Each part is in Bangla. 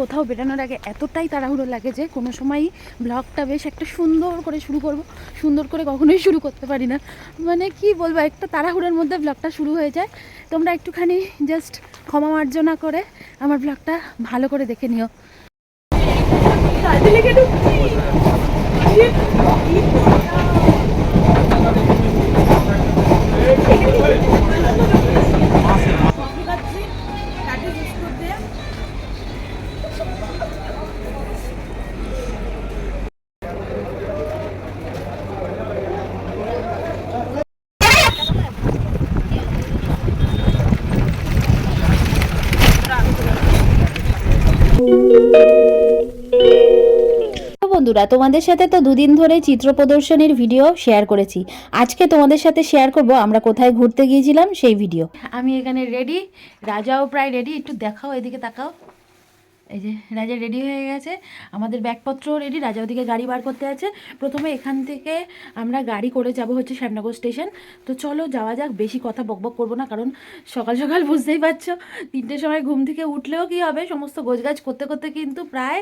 কোথাও বেরানোর আগে এতটাই তাড়াহুড়ো লাগে যে কোনো সময়ই ব্লগটা বেশ একটা সুন্দর করে শুরু করব। সুন্দর করে কখনোই শুরু করতে পারি না। মানে কি বলব, একটা তাড়াহুড়োর মধ্যে ব্লগটা শুরু হয়ে যায়। তোমরা একটুখানি জাস্ট ক্ষমা মার্জনা করে আমার ব্লগটা ভালো করে দেখে নিও। বন্ধুরা, তোমাদের সাথে তো দুদিন ধরে চিত্র প্রদর্শনীর ভিডিও শেয়ার করেছি। আজকে তোমাদের সাথে শেয়ার করব, আমরা কোথায় ঘুরতে গিয়েছিলাম সেই ভিডিও আমি এখানে রেডি রাজাও প্রায় রেডি একটু দেখাও, এদিকে তাকাও। এই যে, রাজা রেডি হয়ে গেছে, আমাদের ব্যাগপত্র রেডি রাজা ওদিকে গাড়ি বার করতে আছে। প্রথমে এখান থেকে আমরা গাড়ি করে যাব হচ্ছে শ্যামনগর স্টেশন তো চলো, যাওয়া যাক, বেশি কথা বকবক করব না, কারণ সকাল সকাল বুঝতেই পারছ, তিনটের সময় ঘুম থেকে উঠলেও কি হবে, সমস্ত গোছগাছ করতে করতে কিন্তু প্রায়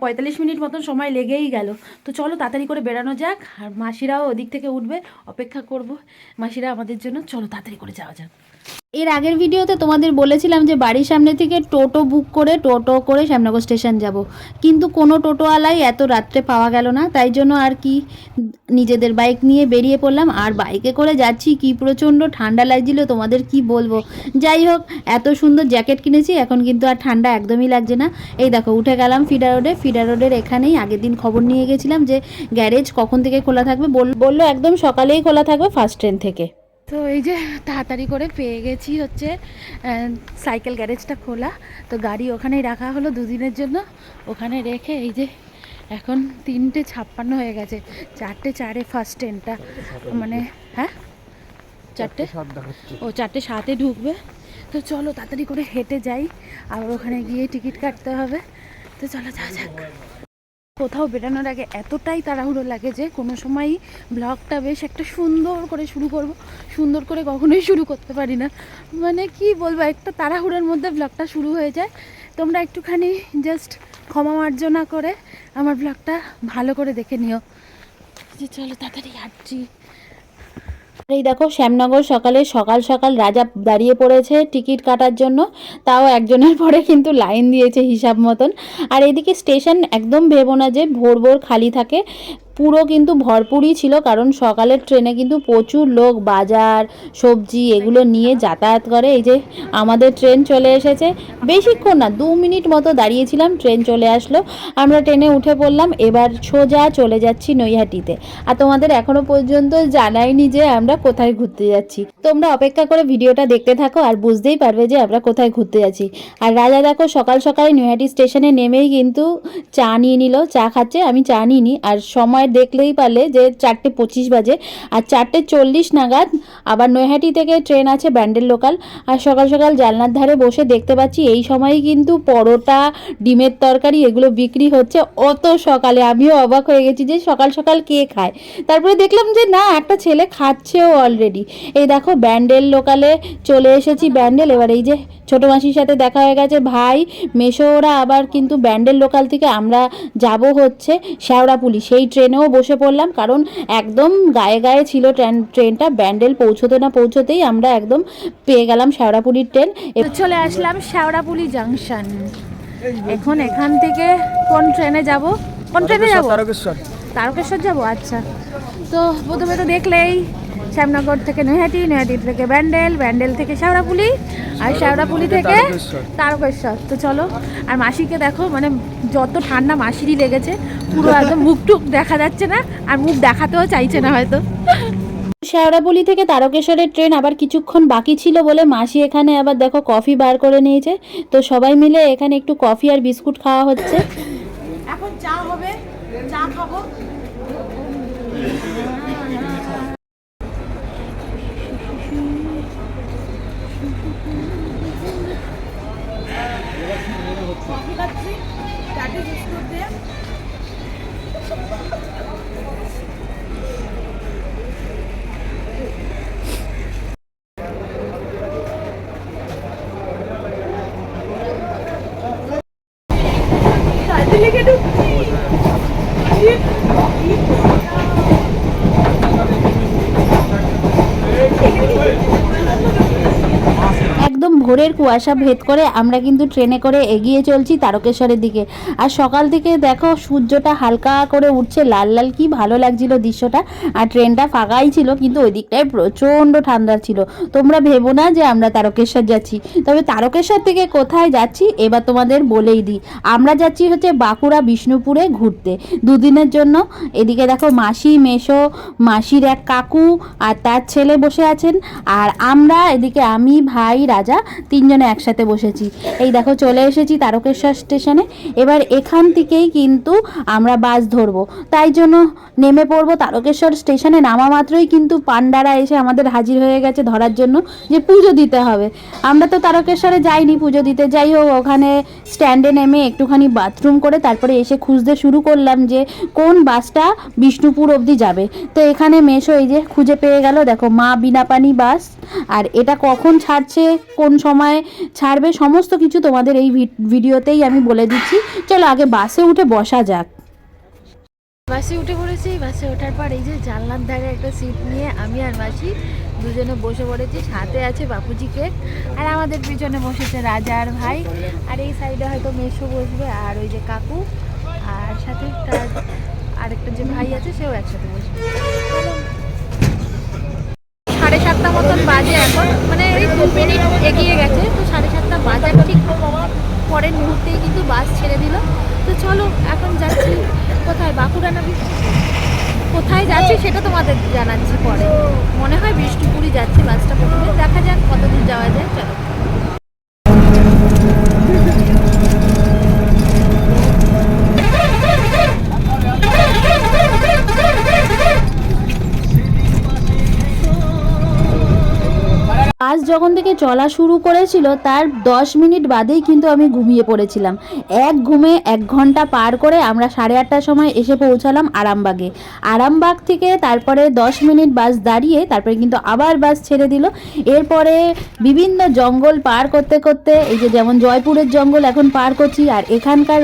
পঁয়তাল্লিশ মিনিট মতন সময় লেগেই গেল। তো চলো তাড়াতাড়ি করে বেড়ানো যাক, আর মাসিরাও ওদিক থেকে উঠবে, অপেক্ষা করব। মাসিরা আমাদের জন্য, চলো তাড়াতাড়ি করে যাওয়া যাক। এর আগের ভিডিওতে তোমাদের বলেছিলাম যে বাড়ির সামনে থেকে টোটো বুক করে টোটো করে শ্যামনগর স্টেশন যাব। কিন্তু কোনো টোটোওয়ালাই এত রাত্রে পাওয়া গেল না, তাই জন্য আর কি নিজেদের বাইক নিয়ে বেরিয়ে পড়লাম। আর বাইকে করে যাচ্ছি কি প্রচণ্ড ঠান্ডা লাগছিল, তোমাদের কি বলব? যাই হোক, এত সুন্দর জ্যাকেট কিনেছি, এখন কিন্তু আর ঠান্ডা একদমই লাগছে না। এই দেখো, উঠে গেলাম ফিডার রোডে। ফিডার রোডের এখানেই আগের দিন খবর নিয়ে গেছিলাম যে গ্যারেজ কখন থেকে খোলা থাকবে বল- বলল একদম সকালেই খোলা থাকবে ফার্স্ট ট্রেন থেকে। তো এই যে তাড়াতাড়ি করে পেয়ে গেছি হচ্ছে সাইকেল গ্যারেজটা খোলা। তো গাড়ি ওখানেই রাখা হলো দুদিনের জন্য। ওখানে রেখে এই যে এখন তিনটে ছাপ্পান্ন হয়ে গেছে। চারটে চারে ফার্স্ট ট্রেনটা মানে হ্যাঁ? চারটে? ও চারটে সাতে ঢুকবে। তো চলো তাড়াতাড়ি করে হেঁটে যাই। আবার ওখানে গিয়ে টিকিট কাটতে হবে। তো চলো যাওয়া যাক। কোথাও বেরানোর আগে এতটাই তাড়াহুড়ো লাগে যে কোনো সময়ই ব্লগটা বেশ একটা সুন্দর করে শুরু করব। সুন্দর করে কখনোই শুরু করতে পারি না। মানে কি বলব, একটা তাড়াহুড়োর মধ্যে ব্লগটা শুরু হয়ে যায়। তোমরা একটুখানি জাস্ট ক্ষমা মার্জনা করে আমার ব্লগটা ভালো করে দেখে নিও। যে চলো তাড়াতাড়ি হাঁটছি। এই দেখো, শ্যামনগর সকালে সকাল সকাল রাজা দাঁড়িয়ে পড়েছে টিকিট কাটার জন্য। তাও একজনের পরে কিন্তু লাইন দিয়েছে হিসাব মতন। আর এদিকে স্টেশন একদম ভেবো না যে ভোর ভোর খালি থাকে। পুরো কিন্তু ভরপুরই ছিল, কারণ সকালের ট্রেনে কিন্তু প্রচুর লোক বাজার, সবজি এগুলো নিয়ে যাতায়াত করে। এই যে আমাদের ট্রেন চলে এসেছে। বেশিক্ষণ না, দু মিনিট মতো দাঁড়িয়েছিলাম, ট্রেন চলে আসলো। আমরা ট্রেনে উঠে পড়লাম, এবার সোজা চলে যাচ্ছি নৈহাটিতে। আর তোমাদের এখনও পর্যন্ত জানাইনি যে আমরা কোথায় ঘুরতে যাচ্ছি। তোমরা অপেক্ষা করে ভিডিওটা দেখতে থাকো আর বুঝতেই পারবে যে আমরা কোথায় ঘুরতে যাচ্ছি। আর রাজা দেখো, সকাল সকালে নৈহাটি স্টেশনে নেমেই কিন্তু চা নিয়ে নিল। চা খাচ্ছে, আমি চা নিইনি। আর সময় দেখলেই পারলে যে চারটে পঁচিশ বাজে। আর চারটে চল্লিশ নাগাদ আবার নৈহাটি থেকে ট্রেন আছে ব্যান্ডেল লোকাল। আর সকাল সকাল জানলার ধারে বসে দেখতে পাচ্ছি এই সময়ই কিন্তু পরোটা, ডিমের তরকারি এগুলো বিক্রি হচ্ছে। অত সকালে আমিও অবাক হয়ে গেছি যে সকাল সকাল কে খায়? তারপরে দেখলাম যে না, একটা ছেলে খাচ্ছেও অলরেডি এই দেখো ব্যান্ডেল লোকালে চলে এসেছি ব্যান্ডেল। এবার এই যে ছোটো মাসির সাথে দেখা হয়ে গেছে ভাই মেশো ওরা আবার কিন্তু ব্যান্ডেল লোকাল থেকে আমরা যাব হচ্ছে শেওড়াপুলি। সেই ট্রেনেও বসে পড়লাম কারণ একদম গায়ে গায়ে ছিল ট্রেন ট্রেনটা। ব্যান্ডেল পৌঁছতে না পৌঁছতেই আমরা একদম পেয়ে গেলাম শেওড়াপুলির ট্রেন। চলে আসলাম শেওড়াপুলি জাংশন। এখন এখান থেকে কোন ট্রেনে যাব? কোন ট্রেনে যাব? তারকেশ্বর। তারকেশ্বর যাব? আচ্ছা। তো প্রথমে তো দেখলেই শ্যামনগর থেকে নৈহাটি নৈহাটি থেকে ব্যান্ডেল ব্যান্ডেল থেকে শেওড়াপুলি আর শেওড়াপুলি থেকে তারকেশ্বর। তারকেশ্বর। তো চলো আর মাসিকে দেখো মানে যত ঠান্ডা মাসিরই লেগেছে পুরো একদম মুখ টুক দেখা যাচ্ছে না আর মুখ দেখাতেও চাইছে না হয়তো। শেওড়াপুলি থেকে তারকেশ্বরের ট্রেন আবার কিছুক্ষণ বাকি ছিল বলে মাসি এখানে আবার দেখো কফি বার করে নিয়েছে। তো সবাই মিলে এখানে একটু কফি আর বিস্কুট খাওয়া হচ্ছে। কফি খাচ্ছি ট্যাটু বিস্কুট দিয়ে। লেগে ঢুকছি একদম ভোরের কুয়াশা ভেদ করে আমরা কিন্তু ট্রেনে করে এগিয়ে চলছি তারকেশ্বরের দিকে। আর সকাল থেকে দেখো সূর্যটা হালকা করে উঠছে, লাল লাল কি ভালো লাগছিল দৃশ্যটা। আর ট্রেনটা ফাঁকাই ছিল, কিন্তু ওই দিকটায় প্রচণ্ড ঠান্ডা ছিল। তোমরা ভেবো না যে আমরা তারকেশ্বর যাচ্ছি। তবে তারকেশ্বর থেকে কোথায় যাচ্ছি, এবার তোমাদের বলেই দিই। আমরা যাচ্ছি হচ্ছে বাঁকুড়া বিষ্ণুপুরে ঘুরতে। দুদিনের জন্য এদিকে দেখো মাসি মেশো, মাসির এক কাকু আর তার ছেলে বসে আছেন। আর আমরা এদিকে আমি, ভাই, রাজা তিনজনে একসাথে বসেছি। এই দেখো, চলে এসেছি তারকেশ্বর স্টেশনে। এবার এখান থেকেই কিন্তু আমরা বাস ধরবো। তাই জন্য নেমে পড়ব তারকেশ্বর স্টেশনে। নামা মাত্রই কিন্তু পান্ডারা এসে আমাদের হাজির হয়ে গেছে ধরার জন্য যে পুজো দিতে হবে। আমরা তো তারকেশ্বরে যাইনি পুজো দিতে। যাই হোক, ওখানে স্ট্যান্ডে নেমে একটুখানি বাথরুম করে তারপরে এসে খুঁজতে শুরু করলাম যে কোন বাসটা বিষ্ণুপুর অবধি যাবে। তো এখানে মেশো এই যে খুঁজে পেয়ে গেল। দেখো, মা বিনাপানি বাস। আর এটা কখন ছাড়ছে? কোন সময় ছাড়বে, সমস্ত কিছু তোমাদের এই ভিডিওতেই আমি বলে দিচ্ছি। চলো আগে বাসে উঠে বসা যাক। বাসে উঠে পড়েছি, বাসে ওঠার পর এই যে জানলার ধারে একটা সিট নিয়ে আমি আর মাসি দুজনে বসে পড়েছি। সাথে আছে বাপুজি কেক আর আমাদের পিছনে বসেছে রাজা আর ভাই। আর এই সাইডে হয়তো মেসো বসবে আর ওই যে কাকু। আর সাথে তার আরেকটা যে ভাই আছে, সেও একসাথে বসবে। সাতটা মতন বাজে এখন। মানে এই দু মিনিট এগিয়ে গেছে, তো সাড়ে সাতটা বাজার ঠিক পরের মুহূর্তেই কিন্তু বাস ছেড়ে দিল। তো চলো, এখন যাচ্ছি কোথায়? বাঁকুড়া না কোথায় যাচ্ছি সেটা তোমাদের জানাচ্ছি পরে। মনে হয় বৃষ্টিপুরি যাচ্ছি বাসটা প্রথমে। দেখা যাক কত দূর যাওয়া যায়। চলো। যখন থেকে চলা শুরু করেছিল, তার দশ মিনিট বাদেই কিন্তু আমি ঘুমিয়ে পড়েছিলাম। এক ঘুমে এক ঘণ্টা পার করে আমরা সাড়ে আটটার সময় এসে পৌঁছালাম আরামবাগে। আরামবাগ থেকে তারপরে দশ মিনিট বাস দাঁড়িয়ে তারপরে কিন্তু আবার বাস ছেড়ে দিল। এরপরে বিভিন্ন জঙ্গল পার করতে করতে, এই যে যেমন জয়পুরের জঙ্গল এখন পার করছি, আর এখানকার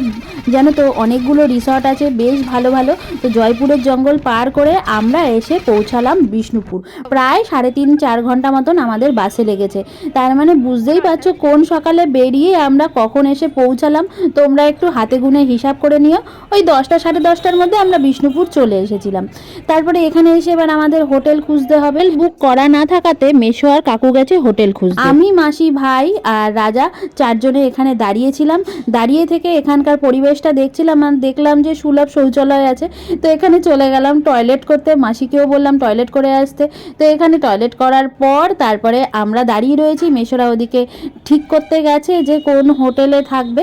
জানো তো অনেকগুলো রিসর্ট আছে, বেশ ভালো ভালো। তো জয়পুরের জঙ্গল পার করে আমরা এসে পৌঁছালাম বিষ্ণুপুর। প্রায় সাড়ে তিন চার ঘণ্টা মতন আমাদের বাসে লেগেছে। তার মানে বুঝতেই পারছ কোন সকালে বেরিয়ে আমরা কখন এসে পৌঁছালাম? তোমরা একটু হাতে গুনে হিসাব করে নিও। ওই দশটা, সাড়ে দশটার মধ্যে আমরা বিষ্ণুপুর চলে এসেছিলাম। তারপরে এখানে এসে এবার আমাদের হোটেল খুঁজতে হবে। বুক করা না থাকাতে মেশো আর কাকু গেছে হোটেল খুঁজতে। আমি, মাসি, ভাই আর রাজা চারজনে এখানে দাঁড়িয়েছিলাম। দাঁড়িয়ে থেকে এখানকার পরিবেশটা দেখছিলাম আর দেখলাম যে সুলভ শৌচালয় আছে। তো এখানে চলে গেলাম টয়লেট করতে। মাসিকেও বললাম টয়লেট করে আসতে। তো এখানে টয়লেট করার পর তারপরে আমরা দাঁড়িয়ে রয়েছি। মেশোরা ওদিকে ঠিক করতে গেছে যে কোন হোটেলে থাকবে।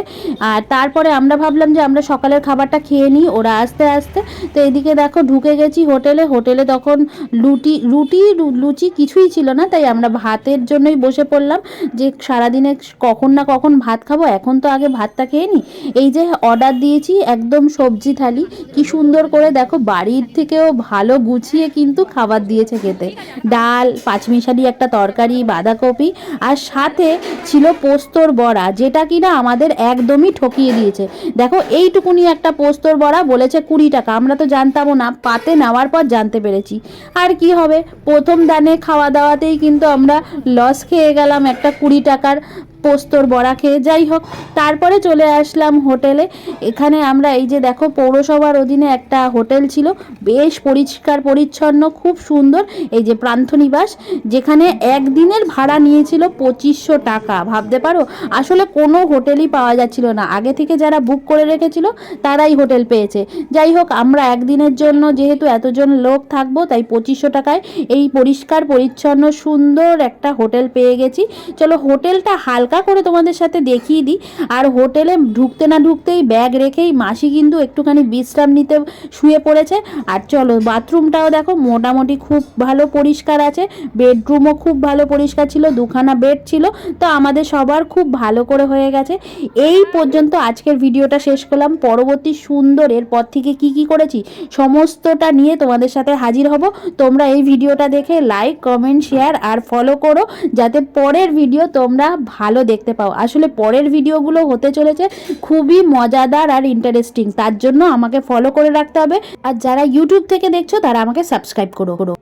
আর তারপরে আমরা ভাবলাম যে আমরা সকালের খাবারটা খেয়ে নিই। ওরা আস্তে আস্তে। তো এদিকে দেখো ঢুকে গেছি হোটেলে। হোটেলে তখন লুটি, রুটি লুচি কিছুই ছিল না। তাই আমরা ভাতের জন্যই বসে পড়লাম যে সারাদিনে কখন না কখন ভাত খাব। এখন তো আগে ভাতটা খেয়ে নিই। এই যে অর্ডার দিয়েছি একদম সবজি থালি। কি সুন্দর করে দেখো বাড়ির থেকেও ভালো গুছিয়ে কিন্তু খাবার দিয়েছে খেতে। ডাল, পাঁচমিশালি একটা তরকারি বাঁধাকপি আর সাথে ছিল পোস্তর বড়া, যেটা কিনা আমাদের একদমই ঠকিয়ে দিয়েছে। দেখো, এইটুকুনি একটা পোস্তর বড়া বলেছে কুড়ি টাকা। আমরা তো জানতামও না, পাতে নেওয়ার পর জানতে পেরেছি। আর কি হবে? প্রথম দানে খাওয়া দাওয়াতেই কিন্তু আমরা লস খেয়ে গেলাম একটা কুড়ি টাকার পোস্তর বড়া খেয়ে যাই হোক, তারপরে চলে আসলাম হোটেলে। এখানে আমরা এই যে দেখো, পৌরসভার অধীনে একটা হোটেল ছিল, বেশ পরিষ্কার পরিচ্ছন্ন, খুব সুন্দর, এই যে প্রান্থনিবাস, যেখানে একদিনের ভাড়া নিয়েছিল পঁচিশশো টাকা। ভাবতে পারো, আসলে কোনো হোটেলই পাওয়া যাচ্ছিল না। আগে থেকে যারা বুক করে রেখেছিল, তারাই হোটেল পেয়েছে। যাই হোক, আমরা একদিনের জন্য যেহেতু এতজন লোক থাকব, তাই পঁচিশশো টাকায় এই পরিষ্কার, পরিচ্ছন্ন, সুন্দর একটা হোটেল পেয়ে গেছি। চলো, হোটেলটা হালকা করে তোমাদের সাথে দেখিয়ে দিই। আর হোটেলে ঢুকতে না ঢুকতেই ব্যাগ রেখেই মাসি কিন্তু একটুখানি বিশ্রাম নিতে শুয়ে পড়েছে। আর চলো, বাথরুমটাও দেখো, মোটামুটি খুব ভালো পরিষ্কার আছে। বেডরুমও খুব ভালো পরিষ্কার ছিল, দুখানা বেড ছিল। তো আমাদের সবার খুব ভালো করে হয়ে গেছে। এই পর্যন্ত আজকের ভিডিওটা শেষ করলাম। পরবর্তী সুন্দর এরপর থেকে কি কি করেছি, সমস্তটা নিয়ে তোমাদের সাথে হাজির হব। তোমরা এই ভিডিওটা দেখে লাইক কমেন্ট শেয়ার আর ফলো করো। যাতে পরের ভিডিও তোমরা ভালো দেখতে পাও। আসলে পরের ভিডিওগুলো হতে চলেছে খুবই মজাদার আর ইন্টারেস্টিং তার জন্য আমাকে ফলো করে রাখতে হবে। আর যারা ইউটিউব থেকে দেখছ, তারা আমাকে সাবস্ক্রাইব করো করো।